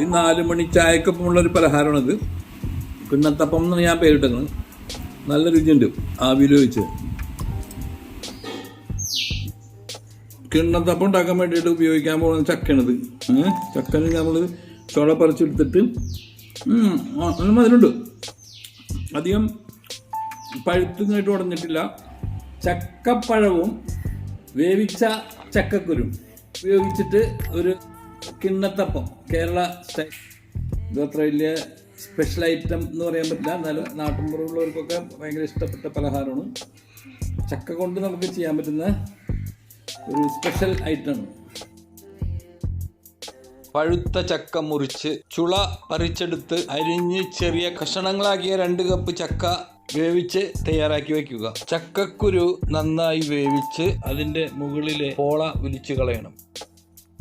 ഈ നാല് മണി ചായക്കൊപ്പമുള്ള ഒരു പലഹാരമാണിത്. കിണ്ണത്തപ്പം എന്ന് ഞാൻ പേരിട്ടത് നല്ല രുചിയുണ്ട് ആവിയിൽ വെച്ച് കിണ്ണത്തപ്പം ഉണ്ടാക്കാൻ വേണ്ടിയിട്ട് ഉപയോഗിക്കാൻ പോകുന്ന ചക്കയാണിത്. ചക്കന് നമ്മൾ ചുള പറിച്ചെടുത്തിട്ട് അതിലുണ്ട് അധികം പഴുത്തുന്നതായിട്ട് ഉടഞ്ഞിട്ടില്ല. ചക്കപ്പഴവും വേവിച്ച ചക്കക്കുരും. ഉപയോഗിച്ചിട്ട് ഒരു കിണ്ണത്തപ്പം കേരള സ്റ്റൈൽ ഇത് വലിയ സ്പെഷ്യൽ ഐറ്റം എന്ന് പറയാൻ പറ്റില്ല. എന്നാലും നാട്ടിൻപുറമുള്ളവർക്കൊക്കെ ഭയങ്കര ഇഷ്ടപ്പെട്ട പലഹാരമാണ്. ചക്ക കൊണ്ട് നമുക്ക് ചെയ്യാൻ പറ്റുന്ന ഒരു സ്പെഷ്യൽ ഐറ്റമാണ് പഴുത്ത ചക്ക മുറിച്ച് ചുള പറിച്ചെടുത്ത് അരിഞ്ഞ് ചെറിയ കഷണങ്ങളാക്കിയ രണ്ട് കപ്പ് ചക്ക വേവിച്ച് തയ്യാറാക്കി വെക്കുക. ചക്കക്കുരു നന്നായി വേവിച്ച് അതിന്റെ മുകളിലെ പോള ഉലിച്ചു കളയണം.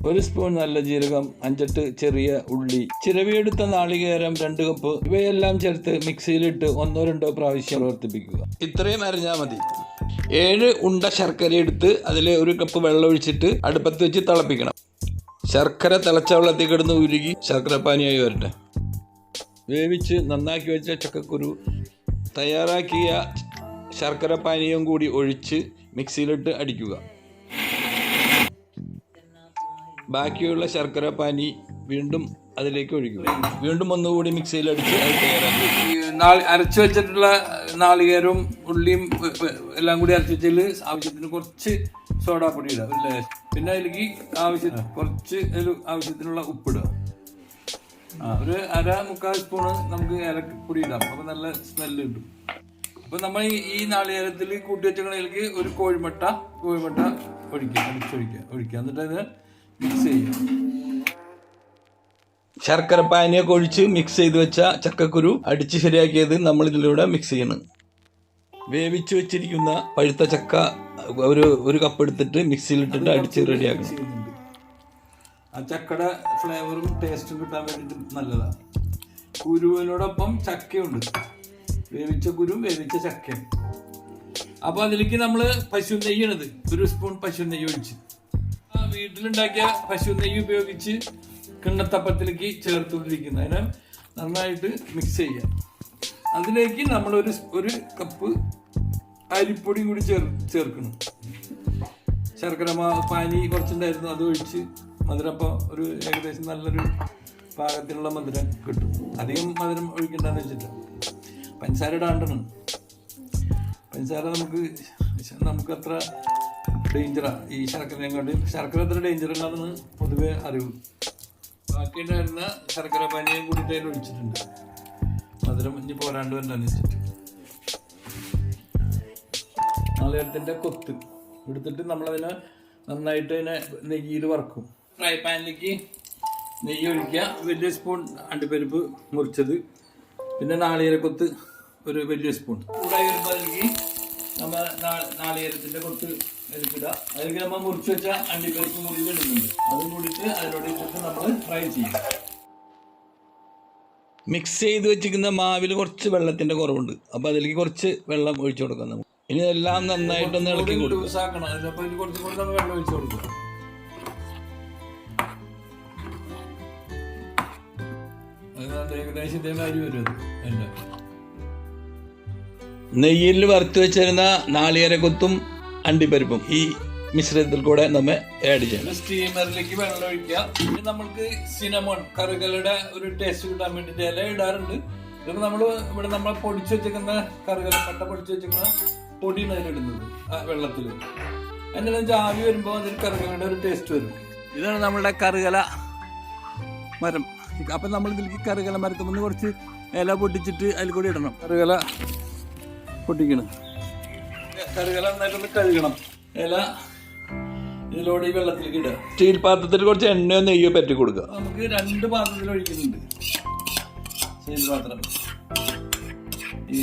ഒരു സ്പൂൺ നല്ല ജീരകം അഞ്ചെട്ട് ചെറിയ ഉള്ളി. ചിരവിയെടുത്ത നാളികേരം രണ്ട് കപ്പ്. ഇവയെല്ലാം ചേർത്ത് മിക്സിയിലിട്ട് ഒന്നോ രണ്ടോ പ്രാവശ്യം പ്രവർത്തിപ്പിക്കുക. ഇത്രയും അരഞ്ഞാൽ മതി. ഏഴ് ഉണ്ട ശർക്കര എടുത്ത് അതിൽ ഒരു കപ്പ് വെള്ളം ഒഴിച്ചിട്ട് അടുപ്പത്ത് വെച്ച് തിളപ്പിക്കണം. ശർക്കര തിളച്ച വെള്ളത്തിൽ കിടന്ന് ഉരുകി ശർക്കര പാനിയായി വരട്ടെ. വേവിച്ച് നന്നാക്കി വെച്ച ചക്കക്കുരു തയ്യാറാക്കിയ ശർക്കര പാനീയം കൂടി ഒഴിച്ച് മിക്സിയിലിട്ട് അടിക്കുക. ബാക്കിയുള്ള ശർക്കര പാനി വീണ്ടും അതിലേക്ക് ഒഴിക്കും. വീണ്ടും ഒന്നുകൂടി മിക്സിയിൽ അടിച്ച് അരച്ചു വെച്ചിട്ടുള്ള നാളികേരവും ഉള്ളിയും എല്ലാം കൂടി അരച്ച് വെച്ചതിൽ ആവശ്യത്തിന് കുറച്ച് സോഡാപ്പൊടി ഇടാം അല്ലേ? പിന്നെ അതിലേക്ക് ആവശ്യത്തിന് കുറച്ച് ആവശ്യത്തിനുള്ള ഉപ്പിടുക ആ ഒരു അര മുക്കാൽ സ്പൂണ് നമുക്ക് ഏലപ്പൊടി ഇടാം. അപ്പൊ നല്ല സ്മെല്ല് കിട്ടും. അപ്പൊ നമ്മൾ ഈ ഈ നാളികേരത്തിൽ കൂട്ടി വെച്ചതിലേക്ക് ഒരു കോഴിമുട്ട കോഴിമുട്ട ഒഴിക്കുക അടിച്ചൊഴിക്കുക ഒഴിക്കുക. എന്നിട്ട് അത് മിക്സ് ചെയ്യുക ശർക്കര പാനിയൊക്കെ ഒഴിച്ച് മിക്സ് ചെയ്ത് വെച്ച ചക്കക്കുരു അടിച്ച് ശരിയാക്കിയത് നമ്മൾ ഇതിലൂടെ മിക്സ് ചെയ്യണം. വേവിച്ച് വെച്ചിരിക്കുന്ന പഴുത്ത ചക്ക ഒരു ഒരു കപ്പ് എടുത്തിട്ട് മിക്സിയിലിട്ടിട്ട് അടിച്ച് റെഡിയാക്കണം ആ ചക്കയുടെ ഫ്ലേവറും ടേസ്റ്റും കിട്ടാൻ വേണ്ടിയിട്ട് നല്ലതാണ് കുരുവിനോടൊപ്പം ചക്കയുണ്ട്. വേവിച്ച കുരു വേവിച്ച ചക്കയും അപ്പൊ അതിലേക്ക് നമ്മൾ പശു നെയ്യണത് ഒരു സ്പൂൺ പശു നെയ്യ് ഒഴിച്ച്. വീട്ടിലുണ്ടാക്കിയ പശു നെയ്യ് ഉപയോഗിച്ച് കിണ്ണത്തപ്പത്തിലേക്ക് ചേർത്തുകൊണ്ടിരിക്കുന്നത് അതിനെ നന്നായിട്ട് മിക്സ് ചെയ്യാം. അതിലേക്ക് നമ്മൾ ഒരു ഒരു കപ്പ് അരിപ്പൊടി കൂടി ചേർ ചേർക്കണം. ശർക്കര പാനി കുറച്ചുണ്ടായിരുന്നു അത് ഒഴിച്ച് മധുരം അപ്പോൾ ഒരു ഏകദേശം നല്ലൊരു പാകത്തിനുള്ള മധുരം കിട്ടും. അധികം മധുരം ഒഴിക്കണ്ടെന്ന് വെച്ചിട്ട് പഞ്ചസാര ഇടാണ്ടാണ് പഞ്ചസാര നമുക്ക് നമുക്കത്ര ഡേഞ്ചറാ ഈ ശർക്കരയും കൊണ്ട്. ശർക്കര എത്ര ഡേഞ്ചർ പൊതുവേ പൊതുവെ അറിവ് ബാക്കി ഉണ്ടായിരുന്ന ശർക്കര പനിയും കൂടി അതിൽ ഒഴിച്ചിട്ടുണ്ട്. മധുരം ഇനി പോരാണ്ട് വരണ്ടെന്ന് വെച്ചിട്ട്. നാളികേരത്തിന്റെ കൊത്ത്. എടുത്തിട്ട് നമ്മളതിനെ നന്നായിട്ട് അതിനെ നെയ്യിൽ വറക്കും. ഫ്രൈ പാനിലേക്ക് നെയ്യ് ഒഴിക്കുക. വലിയ സ്പൂൺ അണ്ടിപ്പരിപ്പ് മുറിച്ചത്. പിന്നെ നാളികേരക്കൊത്ത് ഒരു വലിയ സ്പൂൺ. ചൂടായി വരുമ്പോൾ അതിലേക്ക് നമ്മൾ നാളികേരത്തിന്റെ കൊട്ട് എടുക്കുക അതിലേക്ക് നമ്മൾ മുറിച്ച് വെച്ച അണ്ടിപ്പരിപ്പ് മുറി ഇടുന്നുണ്ട്. അതും കൂടിയിട്ട് അതിനോട് ഇട്ടിട്ട് നമ്മൾ ഫ്രൈ ചെയ്യും. മിക്സ് ചെയ്ത് വെച്ചിരിക്കുന്ന മാവിൽ കുറച്ച് വെള്ളത്തിന്റെ കുറവുണ്ട്. അപ്പൊ അതിലേക്ക് കുറച്ച് വെള്ളം ഒഴിച്ചു കൊടുക്കാം നമുക്ക്. ഇനി എല്ലാം നന്നായിട്ടൊന്ന് ഇളക്കി കൊടുക്കും. ഏകദേശം ഇതേമാതിരി വരും എല്ലാം നെയ്യിൽ വറുത്ത് വെച്ചിരുന്ന നാളികേരക്കൊത്തും അണ്ടിപ്പരിപ്പും ഈ മിശ്രിതത്തിൽ കൂടെ നമ്മൾ ആഡ് ചെയ്യണം സ്റ്റീമറിലേക്ക് വെള്ളം ഒഴിക്കുക. പിന്നെ നമ്മൾക്ക് സിനമോൺ കറികളുടെ ഒരു ടേസ്റ്റ് കിട്ടാൻ വേണ്ടിയിട്ട് ഇല ഇടാറുണ്ട്. ഇതിപ്പോ നമ്മൾ ഇവിടെ നമ്മൾ പൊടിച്ചു വെച്ചിരിക്കുന്ന കറികൾ പട്ട പൊടിച്ചു വെച്ചിരിക്കുന്ന പൊടിയാണ് അതിലിടുന്നത് വെള്ളത്തിൽ എന്നാലും ആവി വരുമ്പോൾ അതിൽ കറികളുടെ ഒരു ടേസ്റ്റ് വരും. ഇതാണ് നമ്മളുടെ കറുകല മരം. അപ്പം നമ്മൾ ഇതിലേക്ക് കറുകല മരത്തുമ്പോൾ കുറച്ച് ഇല പൊട്ടിച്ചിട്ട് അതിൽ കൂടി ഇടണം. കറുകല പൊട്ടിക്കണം. കഴുകല നന്നായിട്ടൊന്ന് കഴുകണം ഇല ഇതിലൂടെ ഈ വെള്ളത്തിലേക്ക് ഇടുക. സ്റ്റീൽ പാത്രത്തിൽ കുറച്ച് എണ്ണയോ നെയ്യോ പറ്റി കൊടുക്കുക. നമുക്ക് രണ്ട് പാത്രത്തിൽ ഒഴിക്കുന്നുണ്ട്. സ്റ്റീൽ പാത്രം. ഈ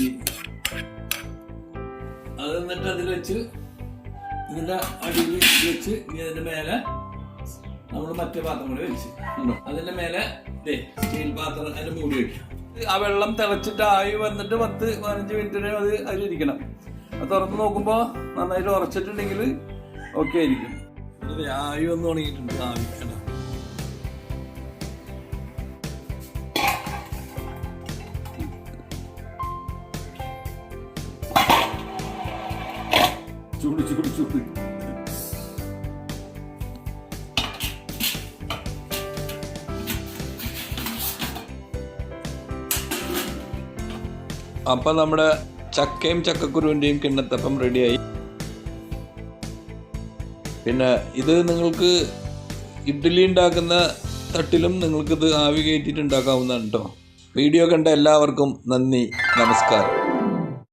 അത് എന്നിട്ട് അതിൽ വെച്ച് ഇതിന്റെ അടിയിൽ വെച്ച് ഇനി അതിന്റെ മേലെ നമ്മൾ മറ്റേ പാത്രം കൂടി വെച്ച്. അതിന്റെ അതിന്റെ മേലെ സ്റ്റീൽ പാത്രം അതിന്റെ മൂടി വെക്കാം ആ വെള്ളം തിളച്ചിട്ടായി വന്നിട്ട് പത്ത് പതിനഞ്ച് മിനിറ്റിന് അത് അതിലിരിക്കണം. അത് തുറന്ന് നോക്കുമ്പോൾ നന്നായിട്ട് ഉറച്ചിട്ടുണ്ടെങ്കിൽ ഓക്കെ ആയിരിക്കും. ആയി വന്ന് തുടങ്ങിയിട്ടുണ്ട് ആവി കേട്ടോ ചൂട് ചൂട് ചൂട്. അപ്പം നമ്മുടെ ചക്കയും ചക്കക്കുരുവിന്റെയും കിണ്ണത്തപ്പം റെഡിയായി. പിന്നെ ഇത് നിങ്ങൾക്ക് ഇഡ്ഡലി ഉണ്ടാക്കുന്ന തട്ടിലും നിങ്ങൾക്കിത് ആവി കയറ്റിയിട്ട് ഉണ്ടാക്കാവുന്നതാണ് കേട്ടോ വീഡിയോ കണ്ട എല്ലാവർക്കും നന്ദി നമസ്കാരം.